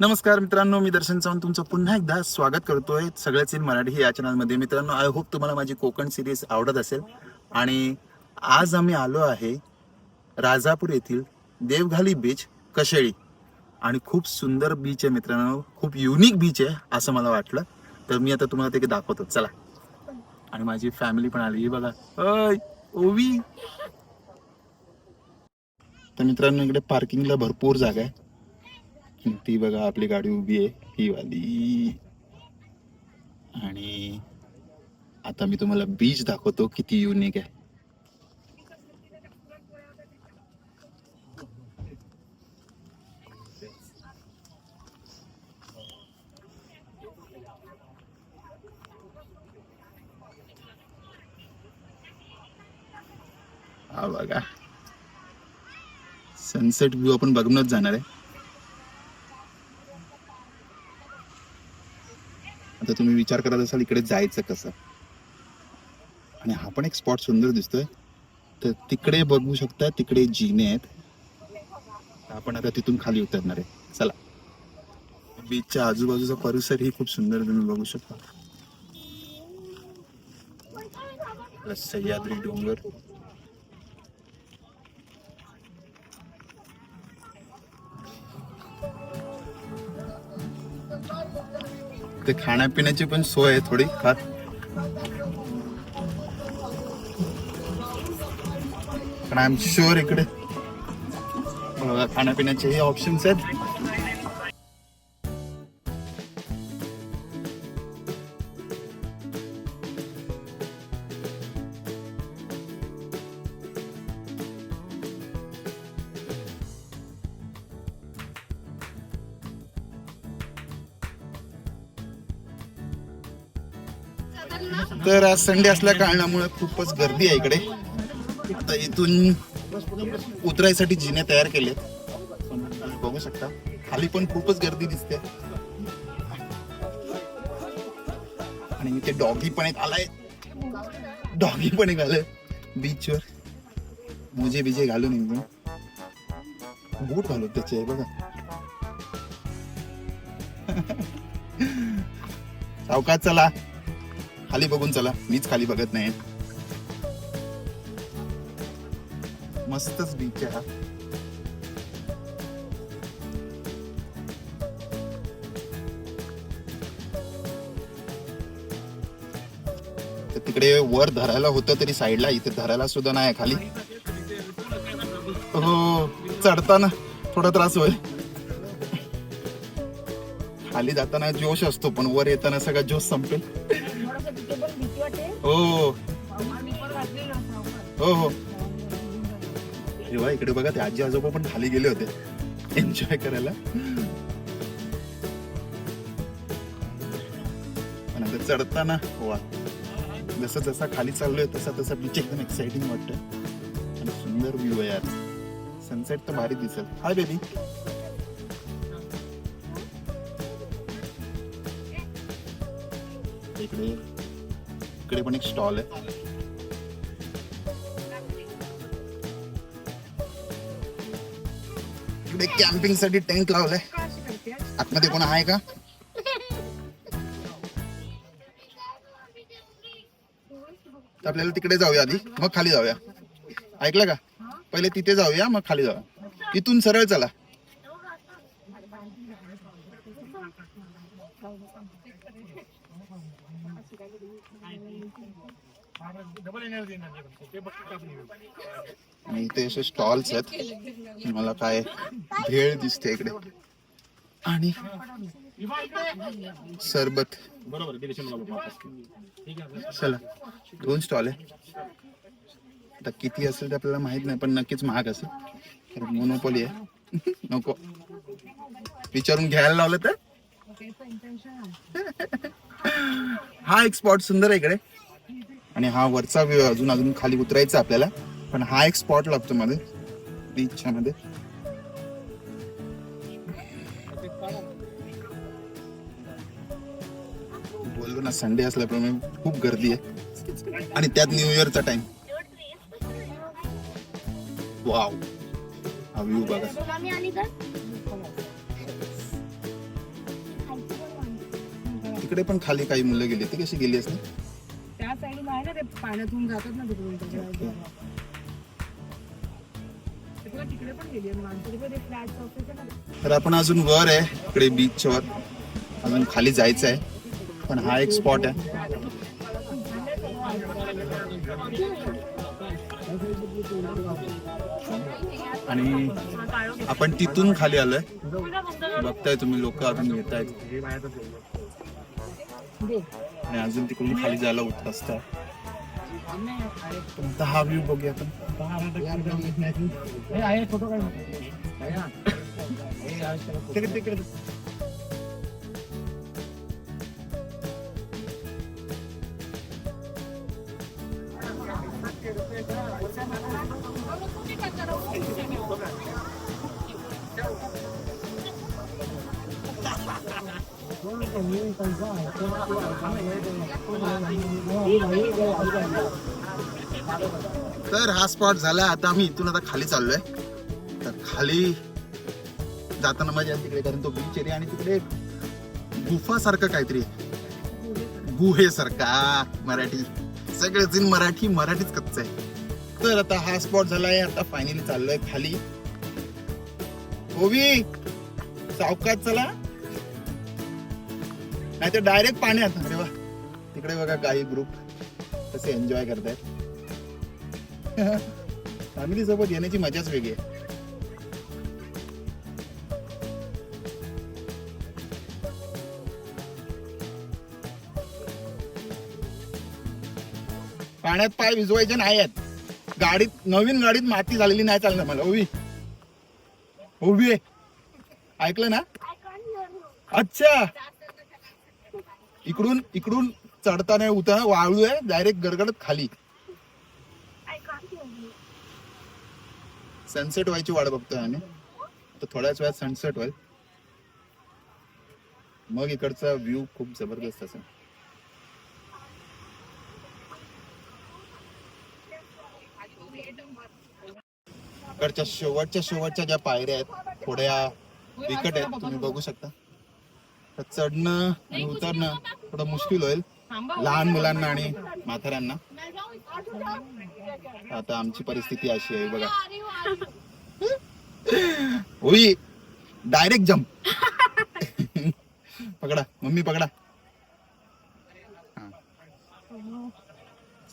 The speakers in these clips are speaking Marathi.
नमस्कार मित्रांनो मी दर्शन चव्हाण तुमचं पुन्हा एकदा स्वागत करतोय सगळ्याच इन मराठी या चॅनलमध्ये मित्रांनो आय होप तुम्हाला माझी कोकण सिरीज आवडत असेल. आणि आज आम्ही आलो आहे राजापूर येथील देवघाली बीच कशेळी. आणि खूप सुंदर बीच आहे मित्रांनो खूप युनिक बीच आहे असं मला वाटलं. तर मी आता तुम्हाला ते दाखवतो. चला. आणि माझी फॅमिली पण आली. ही बघा. अय ओवी. तर मित्रांनो इकडे पार्किंगला भरपूर जागा आहे. ती बघा आपली गाडी उभी आहे ही वाली. आणि आता मी तुम्हाला बीच दाखवतो किती युनिक आहे. हा बघा. सनसेट व्ह्यू आपण बघूनच जाणार आहे. तर तुम्ही विचार करत असाल इकडे जायचं कसं? आणि हा पण एक स्पॉट सुंदर दिसतोय. तर तिकडे बघू शकता तिकडे जिने आहेत. आपण आता तिथून खाली उतरणार आहे. चला. बीचच्या आजूबाजूचा परिसर ही खूप सुंदर तुम्ही बघू शकता. सह्याद्री डोंगर. ते खाण्यापिण्याची पण सोय आहे थोडी खात. पण आय एम शुअर इकडे खाण्यापिण्याचेही ऑप्शन्स आहेत. तर आज संडे असल्या कारणामुळे खूपच गर्दी आहे इकडे. आता इथून उतरायसाठी जिने तयार केले. बघू शकता. खाली पण खूपच गर्दी दिसते. आणि इथे डॉगी पण एक आलाय. डॉगी पण एक आलाय. बीचवर. मुजे बिजे घालून एकदम बूट घालून त्याचे बघा. सावकाश चला. खाली बघून चला. मीच खाली बघत नाही मस्तच बीच आहे हा. तर तिकडे वर धरायला होतं तरी साईडला इथे धरायला सुद्धा नाही खाली. हो चढताना थोडा त्रास होईल. खाली जाताना जोश असतो पण वर येताना सगळा जोश संपेल. हो. हो हो. तेव्हा इकडे बघा ते आजी आजोबा पण खाली गेले होते. एन्जॉय करायला. पण आता चढताना वा जसं जसा खाली चाललोय तसा तसा बीच एकदम एक्साइटिंग वाटतं आणि सुंदर व्ह्यू आहे यार. सनसेट तर भारी दिसेल. हाय बेबी इकडे इकडे पण एक स्टॉल आहे. इकडे कॅम्पिंगसाठी टेंट लावलाय. आतमध्ये कोण आहे का? आपल्याला तिकडे जाऊया आधी मग खाली जाऊया. ऐकलं का? पहिले तिथे जाऊया मग खाली जाऊया. इथून सरळ चला. आणि इथे असे स्टॉल्स आहेत. मला काय भेळ दिसते इकडे. आणि सरबत. चला दोन स्टॉल आहे. आता किती असेल ते आपल्याला माहीत नाही पण नक्कीच महाग असेल. कारण मोनोपोली आहे. नको. विचारून घ्यायला लावलं तर? हा एक स्पॉट सुंदर आहे इकडे. आणि हा वरचा व्यू अजून अजून खाली उतरायचा आपल्याला. पण हा एक स्पॉट लागतो मध्ये बीचच्या मध्ये बोललो ना संडे असल्याप्रमाणे खूप गर्दी आहे. आणि त्यात न्यू इयरचा टाइम वाव हा व्ह्यू बघा. तिकडे पण खाली काही मुलं गेली ती कशी गेली असते? पाण्यातून जातात ना तिकडून तिकडे तिकडे तिकडे पण गेली तर आपण अजून वर आहे इकडे बीचवर अजून खाली जायचं आहे पण हा एक स्पॉट आहे. आणि आपण तिथून खाली आलोय. बघताय तुम्ही लोक अजून येत आहेत आणि अजून तिकडून खाली जायला उठ रस्ता तर हा व्ह्यू बघूया आपण. तिकडे तिकडे. तर हा स्पॉट झाला. आता आम्ही इथून आता खाली चाललोय. तर खाली जाताना मजा आहे तिकडे कारण तो बीच एरिया आणि तिकडे गुफा सारखं काहीतरी गुहेसारखा मराठी. सगळेच इन मराठी मराठीच कच्च आहे. तर आता हा स्पॉट झालाय आता फायनली चाललोय खाली. ओवी सावकाश चला. नाही तर डायरेक्ट पाण्यात अरे वा. तिकडे बघा काही ग्रुप कसे एन्जॉय करतायत. फॅमिली सोबत येण्याची मजाच वेगळी आहे. पाण्यात पाय भिजवायचे नाही आहेत गाडीत नवीन गाडीत माती झालेली नाही चालणार मला. ओवी ओवी ऐकलं ना? अच्छा. इकडून इकडून चढताना उतर वाळू आहे डायरेक्ट गडगडत खाली. सनसेट व्हायची वाट बघतोय आम्ही. तर थोड्याच वेळात सनसेट होईल. मग इकडचा व्ह्यू खूप जबरदस्त असेल. इकडच्या शेवटच्या शेवटच्या ज्या पायऱ्या आहेत थोड्या विकट आहेत तुम्ही बघू शकता. तर चढणं आणि उतरणं थोडं मुश्किल होईल. लहान मुलांना आणि म्हाताऱ्यांना. आता आमची परिस्थिती अशी आहे बघा. होई डायरेक्ट जम्प पकडा मम्मी पकडा.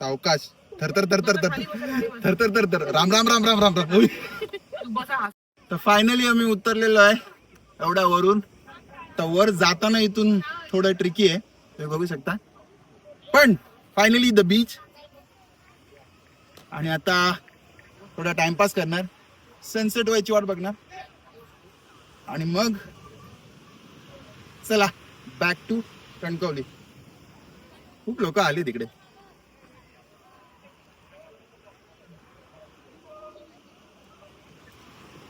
सावकाश. थरथर थरथर थर थरथर थरथर राम राम राम राम राम राम. होई. तर फायनली आम्ही उतरलेलो आहे एवढ्या वरून तर वर जाताना इथून थोडं ट्रिकी आहे. तुम्ही बघू शकता. पण फायनली द बीच आणि आता थोडा टाइमपास करणार. सनसेट व्हायची वाट बघणार. आणि मग चला बॅक टू कणकवली खूप लोक आली तिकडे.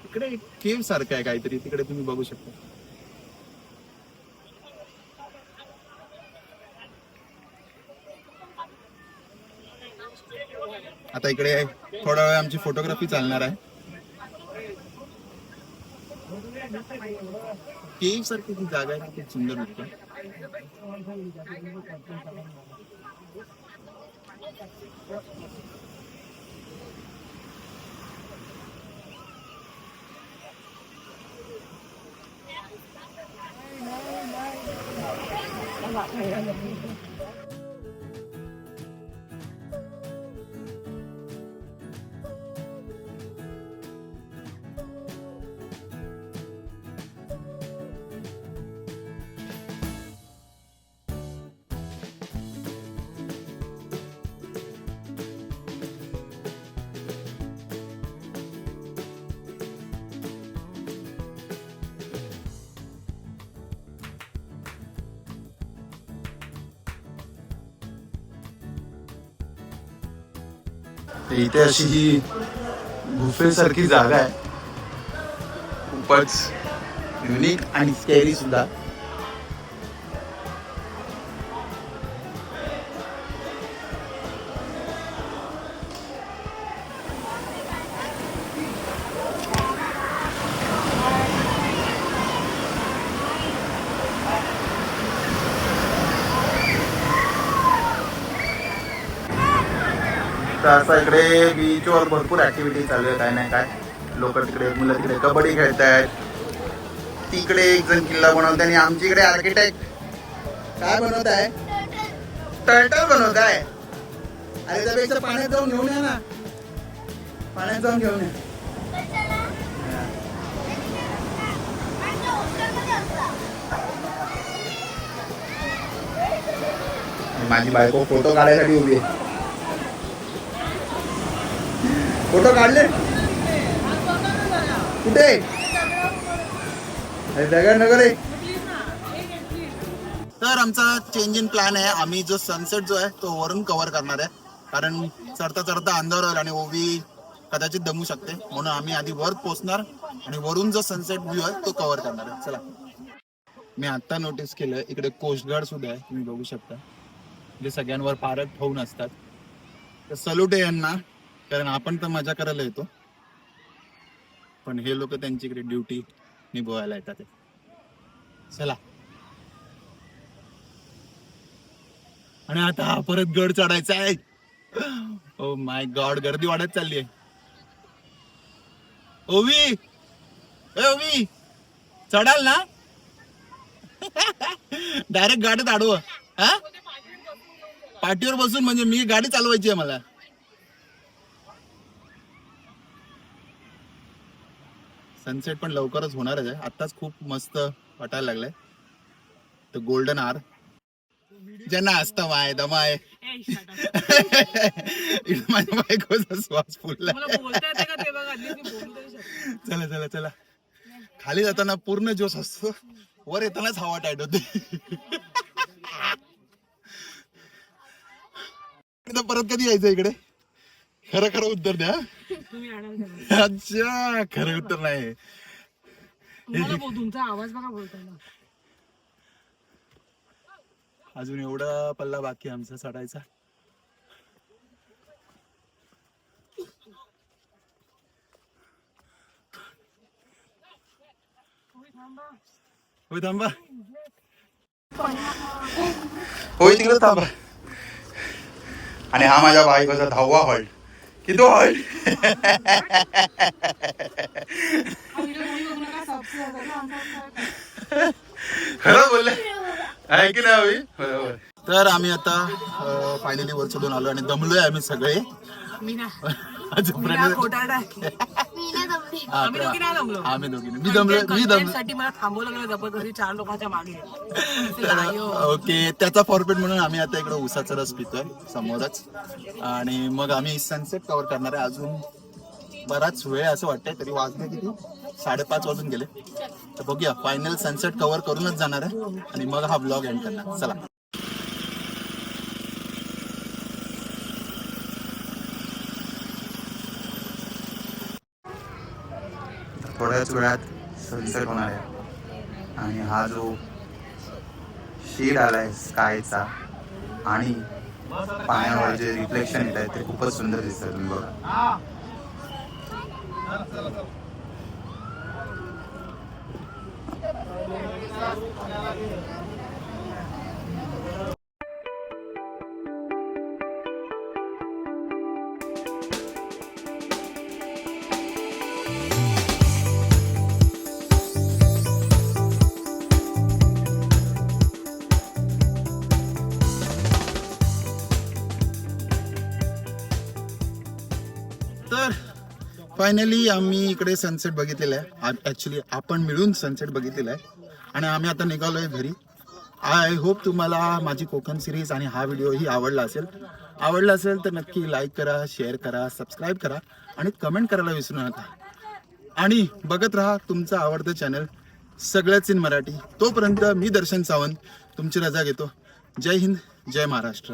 तिकडे केव सारखं आहे काहीतरी. तिकडे तुम्ही बघू शकता. आता इकडे थोडा वेळ आमची फोटोग्राफी चालणार आहे. केव सारखी ती जागा आहे खूप सुंदर दिसते. तर इथे अशी ही गुफेसारखी जागा आहे. खूपच युनिक आणि स्केरी सुद्धा. तर असं इकडे बीचवर भरपूर ऍक्टिव्हिटी चालू आहे काय नाही काय? लोक तिकडे मुलं तिकडे कबड्डी खेळत आहेत तिकडे एक जण किल्ला बनवत आणि आमच्या इकडे आर्किटेक्ट काय बनवत आहे टर्टल बनवत आहे अरे त्यापेक्षा पाण्यात जाऊन घेऊन या ना. पाण्यात जाऊन घेऊन या. माझी बायको फोटो काढायसाठी उभी आहे. फोटो काढले? कुठे? दगड नगर आहे. तर आमचा चेंज इन प्लॅन आहे. आम्ही जो सनसेट जो आहे तो वरून कव्हर करणार आहे. कारण चढता चढता अंधार होईल आणि ओवी कदाचित दमू शकते. म्हणून आम्ही आधी वर पोहोचणार आणि वरून जो सनसेट व्ह्यू आहे तो कव्हर करणार आहे. चला. मी आता नोटीस केलं इकडे कोस्टगार्ड सुद्धा आहे. तुम्ही बघू शकता. जे सगळ्यांवर पारत ठेवून असतात. तर सलूट आहे यांना कारण आपण तर मजा करायला येतो. पण हे लोक त्यांची इकडे ड्युटी निभवायला येतात. चला. आणि आता हा परत गड चढायचा आहे. ओ माय गॉड गर्दी वाढत चालली आहे. ओवी! ए ओवी! चढाल ना? डायरेक्ट गाडीत आडव. हा? पाठीवर बसून म्हणजे मी गाडी चालवायची आहे मला. सनसेट पण लवकरच होणारच आहे. आताच खूप मस्त वाटायला लागलाय. तर गोल्डन आर ज्यांना असतं माय दमाय. माझ्या बायकोचा श्वास फुलला. चला चला चला. खाली जाताना पूर्ण जोश असतो. वर येतानाच हवा टाईट होते. परत कधी यायचं इकडे? खरं खरं उत्तर द्या. अच्छा खरं उत्तर नाही. तुमचा आवाज बघा बोलताना. अजून एवढा पल्ला बाकी आमचा चढायचा. होय थांबा. होय तिकडे थांबा. आणि हा माझ्या बायकोचा दहावा हॉल्ट. किती हॉल्ट खरं बोलले? आहे की नाही हवी बरोबर. तर आम्ही आता फायनली वर चढून आलो आणि दमलोय आम्ही सगळे. खोटारडा. हा, आम्ही दोघी नाही दमलो. आम्ही दोघी नाही. मी दमलो मी दमलो. साठी मला थांबवलं गेलं जबरदस्ती चार लोकांच्या मागे. लायो. ओके त्याचा फॉरपेट म्हणून आम्ही आता इकडे उसाचा रस पितोय समोरच. आणि मग आम्ही सनसेट कव्हर करणार आहे. अजून बराच वेळ असं वाटतंय तरी वाजले किती? साडेपाच वाजून गेले. तर बघूया फायनल सनसेट कव्हर करूनच जाणार आहे. आणि मग हा ब्लॉग एंड करणार. चला. थोड्याच वेळात सनसेट होणार आहे. आणि हा जो शेड आलाय स्कायचा आणि पाण्यावर जे रिफ्लेक्शन येत आहे ते खूपच सुंदर दिसतं तुम्ही बघा. तर फायनली आम्ही इकडे सनसेट बघितलेला आहे. ऍक्च्युली आपण मिळून सनसेट बघितलेला आहे. आणि आम्ही आता निघालोय घरी. आय होप तुम्हाला माझी कोकण सिरीज आणि हा व्हिडिओ ही आवडला असेल. आवडला असेल तर नक्की लाईक करा शेअर करा सबस्क्राईब करा आणि कमेंट करायला विसरू नका. आणि बघत राहा तुमचं आवडतं चॅनल सगळ्याच इन मराठी. तोपर्यंत मी दर्शन सावंत तुमची रजा घेतो. जय हिंद जय महाराष्ट्र.